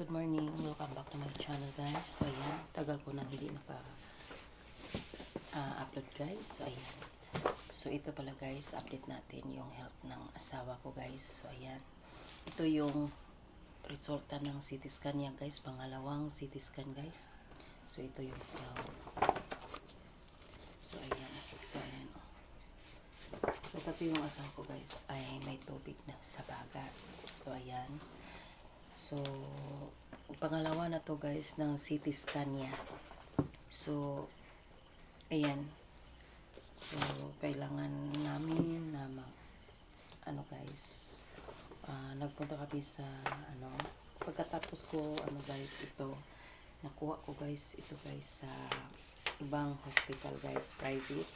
Good morning. Welcome back to my channel guys. So ayan, tagal ko nang hindi naka ah, upload guys. So ayan. So ito pala guys, update natin yung health ng asawa ko guys. So ayan. Ito yung resulta ng CT scan niya guys. Pangalawang CT scan guys. So ito yung um, So ayan. So ayan. So pati yung asawa ko guys ay may tubig na sa baga. So ayan. So, pangalawa na to guys ng CT scan niya. So, ayan. So, kailangan namin na mag, ano guys, ah, nagpunta kami sa, ano, pagkatapos ko, ano guys, ito, nakuha ko guys, ito guys, sa ibang hospital guys, private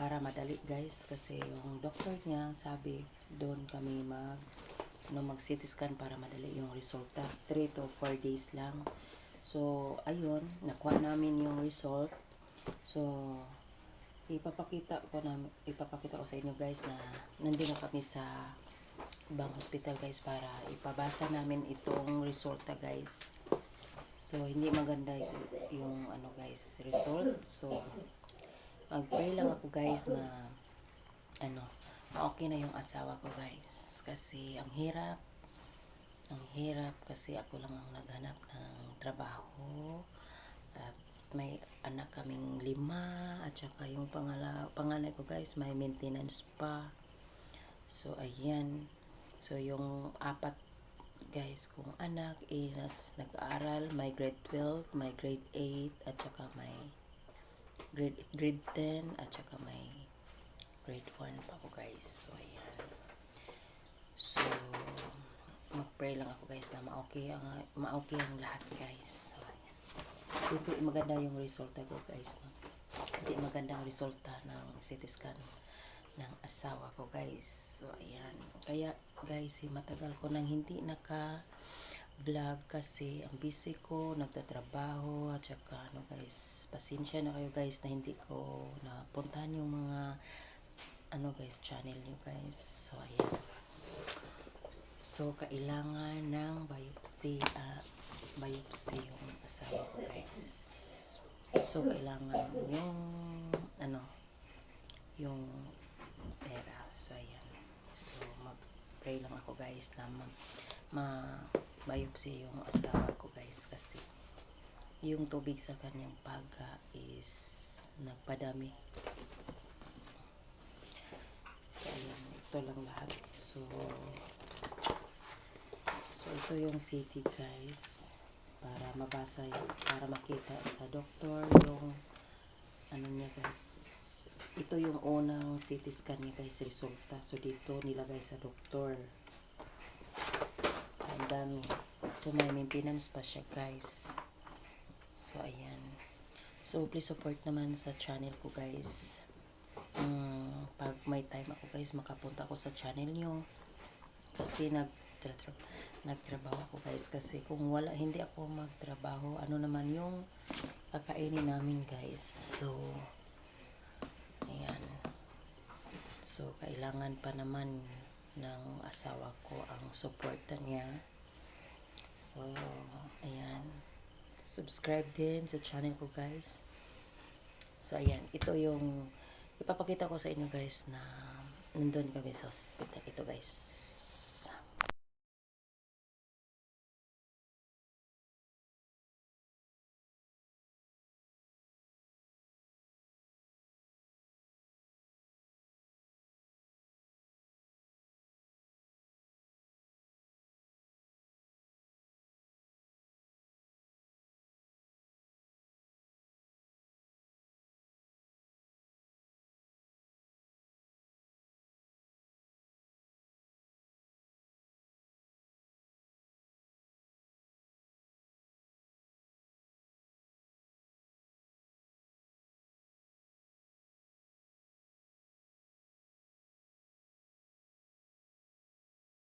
para madali guys kasi yung doctor niya sabi doon kami mag no mag CT scan para madali yung resulta. 3 to 4 days lang. So ayun nakuha namin yung result. So ipapakita ko na ipapakita ko sa inyo guys na nandun na kami sa ibang hospital guys para ipabasa namin itong resulta guys. So hindi maganda yung ano guys result. So mag-pray lang ako guys na ano, okay na yung asawa ko guys. Kasi ang hirap, ang hirap kasi ako lang ang naghanap ng trabaho. At may anak kaming lima at saka yung pangala, panganay ko guys may maintenance pa. So ayan. So yung apat guys kong anak is nag-aaral, may grade 12, may grade 8 at saka may grade grade 10 at saka may grade 1 pa ako guys. So ayan. So mag-pray lang ako guys na ma-okay ang ma-okay ang lahat guys. So ayan. So maganda yung resulta ko guys. No? Hindi magandang resulta ng CT scan ng asawa ko guys. So ayan. Kaya guys, eh, matagal ko nang hindi naka vlog kasi ang busy ko, nagtatrabaho at saka ano guys, pasensya na kayo guys na hindi ko napuntahan yung mga ano guys, channel nyo guys. So ayan. So kailangan ng biopsy, ah, biopsy yung asawa ko guys. So kailangan yung ano, yung pera. So ayan. So mag-pray lang ako guys na ma, ma yung asawa ko guys kasi yung tubig sa kanyang paga is nagpadami ayan ito lang lahat so so ito yung city guys para mabasa para makita sa doktor yung ano niya guys ito yung unang CT scan niya guys resulta so dito nilagay sa doktor ang dami. So, may maintenance pa siya, guys. So, ayan. So, please support naman sa channel ko, guys. May time ako, guys, makapunta ako sa channel nyo. Kasi, nag nagtrabaho ako, guys. Kasi, kung wala, hindi ako magtrabaho, ano naman yung kakainin namin, guys. So, ayan. So, kailangan pa naman ng asawa ko ang suporta niya. So, ayan. Subscribe din sa channel ko, guys. So, ayan. Ito yung ipapakita ko sa inyo, guys, na nandun kami sa hospital. Ito, guys.